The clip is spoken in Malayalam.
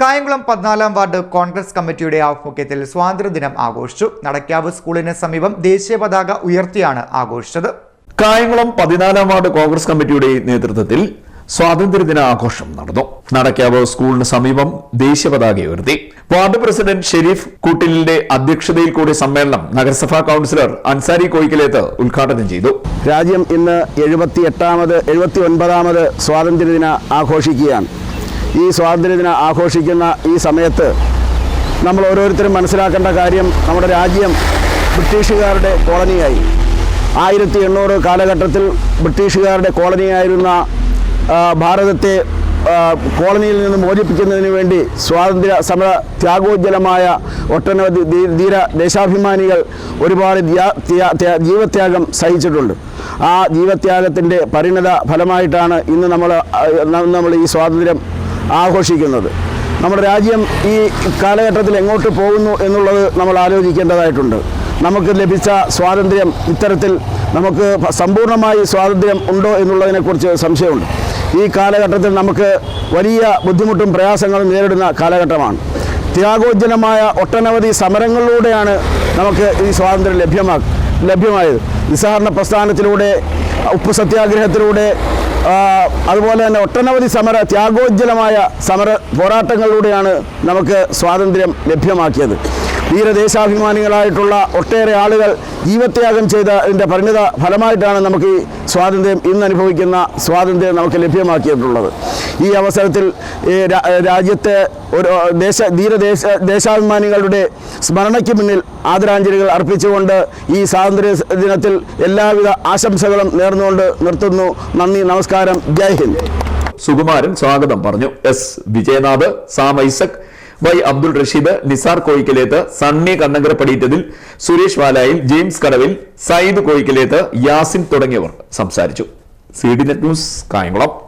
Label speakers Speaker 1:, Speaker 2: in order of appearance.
Speaker 1: കായംകുളം പതിനാലാം വാർഡ് കോൺഗ്രസ് കമ്മിറ്റിയുടെ ആഭിമുഖ്യത്തിൽ സ്വാതന്ത്ര്യദിനം ആഘോഷിച്ചു. നടക്കാവ് സ്കൂളിന് സമീപം ദേശീയ പതാക ഉയർത്തിയാണ് ആഘോഷിച്ചത്.
Speaker 2: കായംകുളം പതിനാലാം വാർഡ് കോൺഗ്രസ് കമ്മിറ്റിയുടെ നേതൃത്വത്തിൽ സ്വാതന്ത്ര്യദിന ആഘോഷം നടന്നു. നടക്കാവ് സ്കൂളിന് സമീപം ദേശീയ പതാക ഉയർത്തി. വാർഡ് പ്രസിഡന്റ് ഷെരീഫ് കൂട്ടിലിന്റെ അധ്യക്ഷതയിൽ കൂടിയ സമ്മേളനം നഗരസഭാ കൌൺസിലർ അൻസാരി കോയിക്കലേത്ത് ഉദ്ഘാടനം ചെയ്തു.
Speaker 3: രാജ്യം ഇന്ന് എഴുപത്തി എട്ടാമത് എഴുപത്തി ഒൻപതാമത് സ്വാതന്ത്ര്യദിന ആഘോഷിക്കുകയാണ്. ഈ സ്വാതന്ത്ര്യദിനം ആഘോഷിക്കുന്ന ഈ സമയത്ത് നമ്മൾ ഓരോരുത്തരും മനസ്സിലാക്കേണ്ട കാര്യം നമ്മുടെ രാജ്യം ബ്രിട്ടീഷുകാരുടെ കോളനിയായി. ആയിരത്തി എണ്ണൂറ് കാലഘട്ടത്തിൽ ബ്രിട്ടീഷുകാരുടെ കോളനിയായിരുന്ന ഭാരതത്തെ കോളനിയിൽ നിന്ന് മോചിപ്പിക്കുന്നതിന് വേണ്ടി സ്വാതന്ത്ര്യ സമര ത്യാഗോജ്ജലമായ ഒട്ടനവധി ധീര ദേശാഭിമാനികൾ ഒരുപാട് ത്യാ- ത്യാ- ത്യാ- ജീവത്യാഗം സഹിച്ചിട്ടുണ്ട്. ആ ജീവത്യാഗത്തിന്റെ പരിണത ഫലമായിട്ടാണ് ഇന്ന് നമ്മൾ നമ്മൾ ഈ സ്വാതന്ത്ര്യം ആഘോഷിക്കുന്നത്. നമ്മുടെ രാജ്യം ഈ കാലഘട്ടത്തിൽ എങ്ങോട്ട് പോകുന്നു എന്നുള്ളത് നമ്മൾ ആലോചിക്കേണ്ടതായിട്ടുണ്ട്. നമുക്ക് ലഭിച്ച സ്വാതന്ത്ര്യം ഇത്തരത്തിൽ നമുക്ക് സമ്പൂർണമായി സ്വാതന്ത്ര്യം ഉണ്ടോ എന്നുള്ളതിനെക്കുറിച്ച് സംശയമുണ്ട്. ഈ കാലഘട്ടത്തിൽ നമുക്ക് വലിയ ബുദ്ധിമുട്ടും പ്രയാസങ്ങളും നേരിടുന്ന കാലഘട്ടമാണ്. ത്യാഗോജ്ജനമായ ഒട്ടനവധി സമരങ്ങളിലൂടെയാണ് നമുക്ക് ഈ സ്വാതന്ത്ര്യം ലഭ്യമാ ലഭ്യമായത്. നിസ്സഹരണ പ്രസ്ഥാനത്തിലൂടെ ഉപ്പ് സത്യാഗ്രഹത്തിലൂടെ അതുപോലെ തന്നെ ഒട്ടനവധി സമര ത്യാഗോജ്ജലമായ സമര പോരാട്ടങ്ങളിലൂടെയാണ് നമുക്ക് സ്വാതന്ത്ര്യം ലഭ്യമാക്കിയത്. ധീരദേശാഭിമാനികളായിട്ടുള്ള ഒട്ടേറെ ആളുകൾ ജീവത്യാഗം ചെയ്തതിന്റെ പരിണിത ഫലമായിട്ടാണ് നമുക്ക് ഈ സ്വാതന്ത്ര്യം ഇന്ന് അനുഭവിക്കുന്ന സ്വാതന്ത്ര്യം നമുക്ക് ലഭ്യമാക്കിയിട്ടുള്ളത്. ഈ അവസരത്തിൽ രാജ്യത്തെ ഒരു ദേശ ധീരദേശ ദേശാഭിമാനികളുടെ സ്മരണയ്ക്ക് മുന്നിൽ ആദരാഞ്ജലികൾ അർപ്പിച്ചുകൊണ്ട് ഈ സ്വാതന്ത്ര്യ ദിനത്തിൽ എല്ലാവിധ ആശംസകളും നേർന്നുകൊണ്ട് നിർത്തുന്നു. നന്ദി നമസ്കാരം. ജയ് ഹിന്ദ്.
Speaker 2: സുകുമാരൻ സ്വാഗതം പറഞ്ഞു. എസ്. വിജയനാഥ് സാം ഐസക് വൈ. അബ്ദുൾ റഷീദ് നിസാർ കോയിക്കലേത്ത് സണ്ണി കണ്ണങ്കര പടിയിറ്റതിൽ സുരേഷ് വാലായിൽ ജെയിംസ് കടവിൽ സയ്യിദ് കോയിക്കലേത്ത് യാസിൻ തുടങ്ങിയവർ സംസാരിച്ചു. C D net news Kayamkulam.